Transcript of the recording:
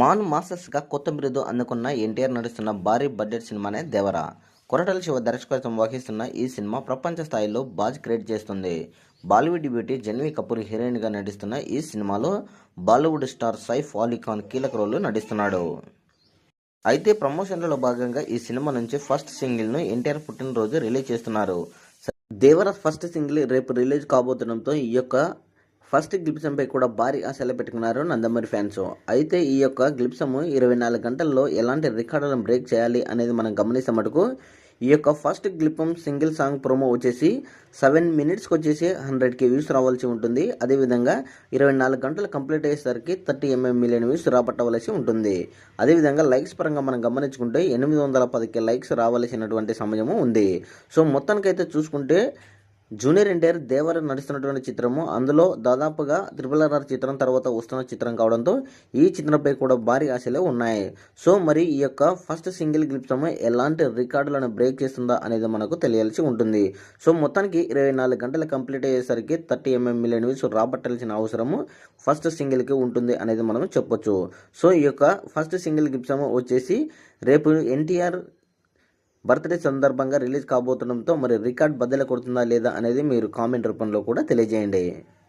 మాన్ మాస్టర్స్గా కొత్త బిరుదు అందుకున్న ఎన్టీఆర్ నడుస్తున్న భారీ బడ్జెట్ సినిమానే దేవర. కొరటల శివ దర్శకత్వం వహిస్తున్న ఈ సినిమా ప్రపంచ స్థాయిలో బాజ్ క్రియేట్ చేస్తుంది. బాలీవుడ్ బ్యూటీ జన్వీ కపూర్ హీరోయిన్గా నటిస్తున్న ఈ సినిమాలో బాలీవుడ్ స్టార్ సైఫ్ అలీ ఖాన్ కీలక రోల్ నటిస్తున్నాడు. అయితే ప్రమోషన్లలో భాగంగా ఈ సినిమా నుంచి ఫస్ట్ సింగిల్ను ఎన్టీఆర్ పుట్టినరోజు రిలీజ్ చేస్తున్నారు. దేవర ఫస్ట్ సింగిల్ రేపు రిలీజ్ కాబోతుండటంతో ఈ యొక్క ఫస్ట్ గ్లిప్సంపై కూడా భారీ ఆశలు పెట్టుకున్నారు నందమూరి ఫ్యాన్స్. అయితే ఈ యొక్క గ్లిప్సము ఇరవై నాలుగు గంటల్లో ఎలాంటి రికార్డులను బ్రేక్ చేయాలి అనేది మనం గమనిస్తే మటుకు ఈ యొక్క first glimpse single song promo వచ్చేసి సెవెన్ మినిట్స్కి వచ్చేసి హండ్రెడ్కి వ్యూస్ రావాల్సి ఉంటుంది. అదేవిధంగా ఇరవై నాలుగు గంటలు కంప్లీట్ అయ్యేసరికి థర్టీ ఎంఎం మిలియన్ వ్యూస్ రాబట్టవలసి ఉంటుంది. అదేవిధంగా లైక్స్ పరంగా మనం గమనించుకుంటే ఎనిమిది వందల పదికి లైక్స్ రావాల్సినటువంటి సమయము ఉంది. సో మొత్తానికైతే చూసుకుంటే జూనియర్ ఎన్టీఆర్ దేవర నడుస్తున్నటువంటి చిత్రము. అందులో దాదాపుగా త్రిపుల్ ఆర్ చిత్రం తర్వాత వస్తున్న చిత్రం కావడంతో ఈ చిత్రంపై కూడా భారీ ఆశలే ఉన్నాయి. సో మరి ఈ యొక్క ఫస్ట్ సింగిల్ గ్లిప్సము ఎలాంటి రికార్డులను బ్రేక్ చేస్తుందా అనేది మనకు తెలియాల్సి ఉంటుంది. సో మొత్తానికి ఇరవై నాలుగు గంటలు కంప్లీట్ అయ్యేసరికి థర్టీ ఎంఎం మిలియన్ వ్యూస్ రాబట్టాల్సిన అవసరము ఫస్ట్ సింగిల్కి ఉంటుంది అనేది మనం చెప్పొచ్చు. సో ఈ యొక్క ఫస్ట్ సింగిల్ గ్లిప్సము వచ్చేసి రేపు ఎన్టీఆర్ బర్త్డే సందర్భంగా రిలీజ్ కాబోతుండటంతో మరి రికార్డ్ బద్దలు కొడుతుందా లేదా అనేది మీరు కామెంట్ రూపంలో కూడా తెలియజేయండి.